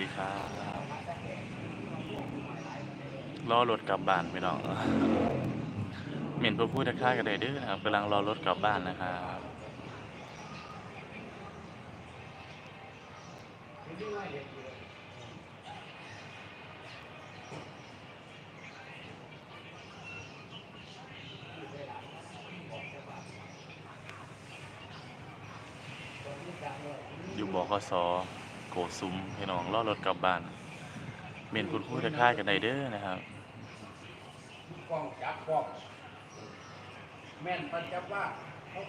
ดีครับรอรถกลับบ้านไปน้องเหม็นพวกพูดทักทายกันได้ด้อนะครับกำลังรอรถกลับบ้านนะครับอยู่บขส โกซุ้มพี่น้องล่อรถกลับบ้านเหม็นคุณคู่ทักทายกันไดเด้อนะครับกล้องจับกล้องแม่นปันจับว่าเขา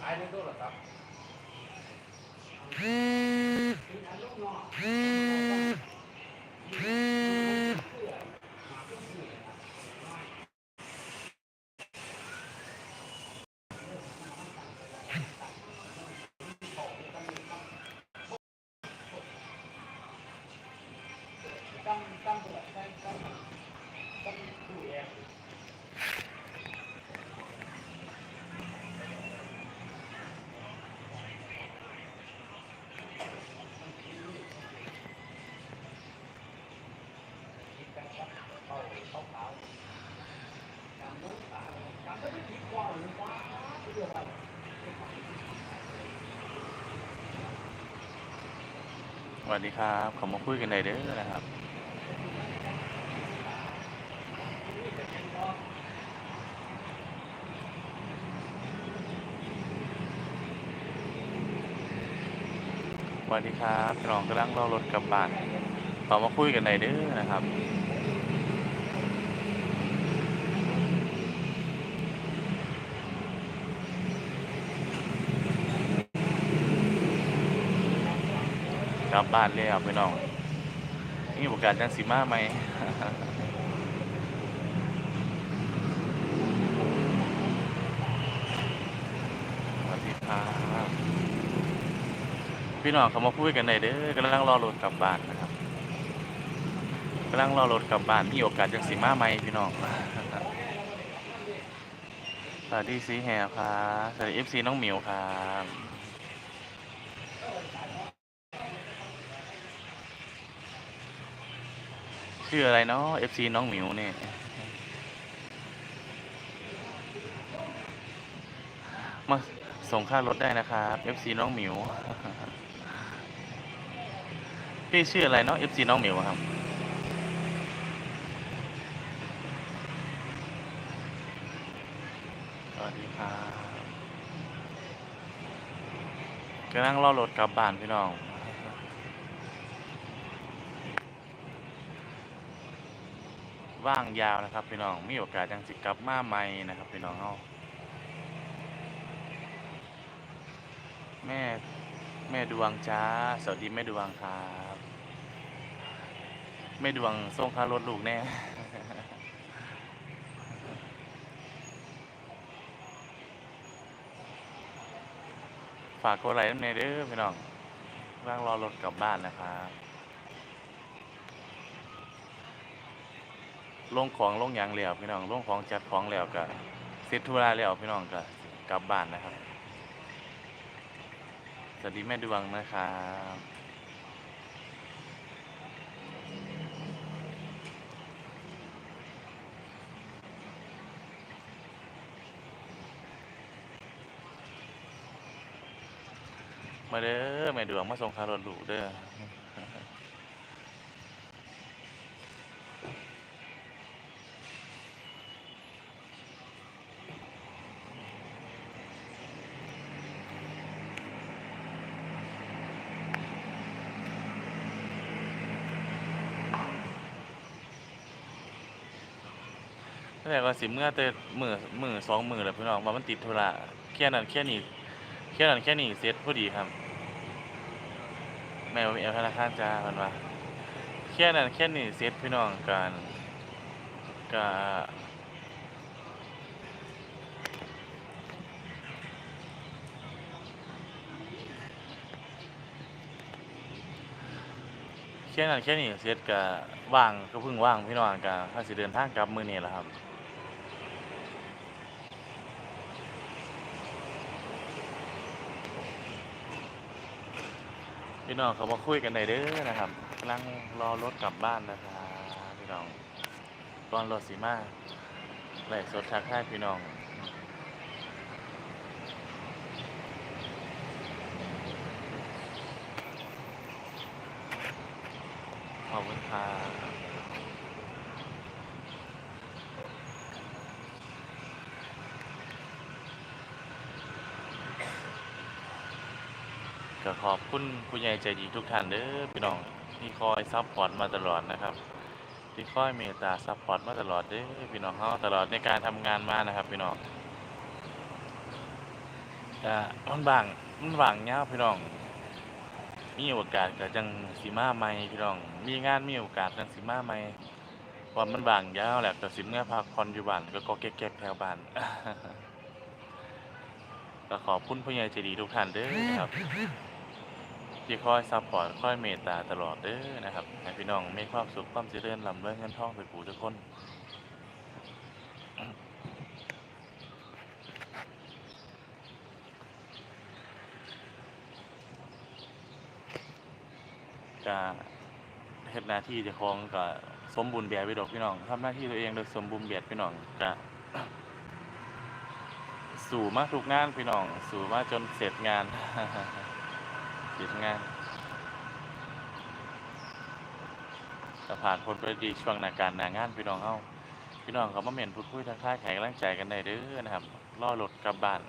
ขายในโทรศัพท์ สวัสดีครับขอมาคุยกันได้เด้อนะครับ สวัสดีครับน้องกำลังรอรถกลับบ้านขอมาคุยกันได้เด้อนะครับ ลับบ้านแล้วพี่น้องมีโอกาสจังสิมาไหมสวัสดีครับพี่น้องเขามาพูดกันหนเด้อกำลังรอรถกลับบ้านนะครับกำลังรอรถกลับบ้านมีโอกาสจังสิมาไหมพี่น้องสวัสดีซีแฮร์ครับสวัสดีเอฟซีน้องเหมิวครับ ชื่ออะไรเนาะ FC น้องหมิวเนี่ยมาส่งค่ารถได้นะครับ FC น้องหมิว พี่ชื่ออะไรเนาะ FC น้องหมิวครับ สวัสดีครับกำลังรอรถกลับบ้านพี่น้อง ว่างยาวนะครับ พี่น้องมีโอกาสจังสิกลับมาใหม่นะครับพี่น้องเฮาแม่แม่ดวงจ้าสวัสดีแม่ดวงครับแม่ดวงส่งค่ารถลูกแน่ฝากกดไลค์น้ำเนเด้อพี่น้องว่างรอรถกลับบ้านนะครับ ลงของลงยางแล้วพี่น้องลงของจัดของแล้วก็เสร็จธุระแล้วพี่น้องก็กลับบ้านนะครับ สวัสดีแม่ดวงนะครับมาเด้อแม่ดวงมาส่งคารถลูกเด้อ แต่ก็สิเมื่อแต่มือมือสองมือแหล้วพี่น้องว่ามันติดธุระแค่นั้นแค่นี้แค่นั้นแค่นี้เสร็จพอดีครับ แม่ว่ามีแอปธนาคารจ้ามันว่าแค่นั้นแค่นี้เสร็จพี่น้องกันก็แค่นั้นแค่นี้เสร็จก็ว่างก็เพิ่งว่างพี่น้องก็ถ้าสิเดินทางกลับมื้อนี้แหละครับ พี่น้องเขามาคุยกันในเด้อนะครับกำลังรอรถกลับบ้านนะครับพี่น้องตอนรถสีมาไหลสดทักทายพี่น้องขอบคุณครับ ก็ขอบคุณผู้ใหญ่ใจดีทุกท่านเด้อพี่น้องที่คอยซัพพอร์ตมาตลอดนะครับ ที่คอยเมตตาซัพพอร์ตมาตลอดเด้อพี่น้องเขาตลอดในการทำงานมานะครับพี่น้องก็มันบางมันบางเงาวพี่น้องมีโอกาสก็จังสิมาใหม่พี่น้อง มีงานมีโอกาสจังสิมาใหม่ว่ามันบางยาวแหละก็สิเมื่อพักผ่อนอยู่บ้านก็ก็เก็บๆแถวบ้านก็ขอบคุณผู้ใหญ่ใจดีทุกท่านเด้อครับ ที่คอยซัพพอร์ตคอยเมตตาตลอดเด้อนะครับให้พี่น้องมีความสุขความเจริญร่ำรวยเงินทองไปปู่ทุกคนก็เฮ็ดหน้าที่จ้าของก็สมบูรณ์แบบไปดอกพี่น้องทำหน้าที่ตัวเองโดยสมบูรณ์แบบพี่น้องก็สู่มาทุกงานพี่น้อง สู่มาจนเสร็จงาน เสร็จงานจะผ่านพ้นไปดีช่วงหนาการหนางานพี่น้องเฮาพี่น้องเขามาเม่นพูดคุยทักทายแข่งร่างใจกันได้เด้อนะครับล่อรถกลับบ้าน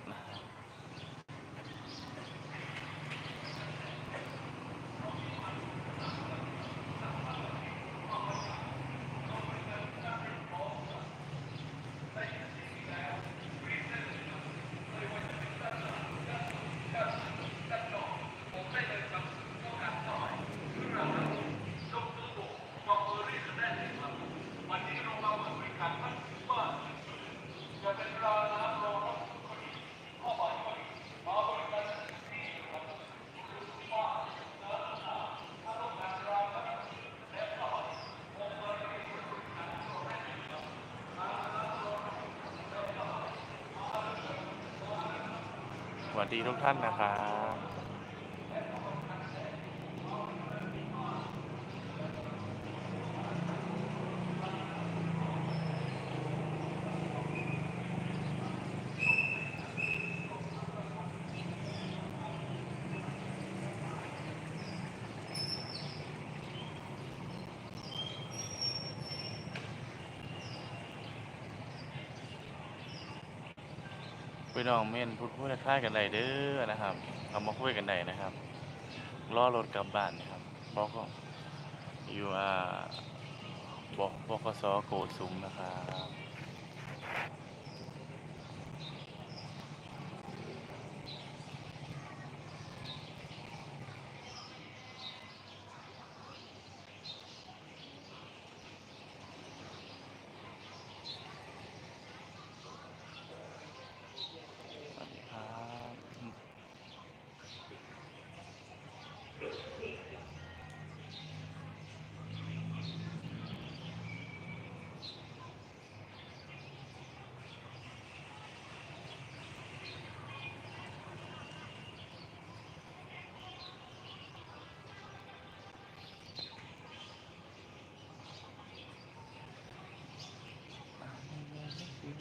วัสดีทุกท่านนะครับ พี่น้องเม่นพูดคุยทักทายกันได้เด้อนะครับเอามาคุยกันได้นะครับล้อรถกลับบ้านนะครับบอกอยู่อ่าบอกบกสโกสุมนะครับสวัสดีครับ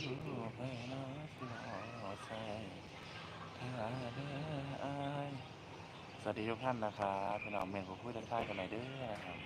สวัสดีทุกท่านนะครับพี่น้องเมนผมพูดทักทายกันหน่อยเด้อนะครับ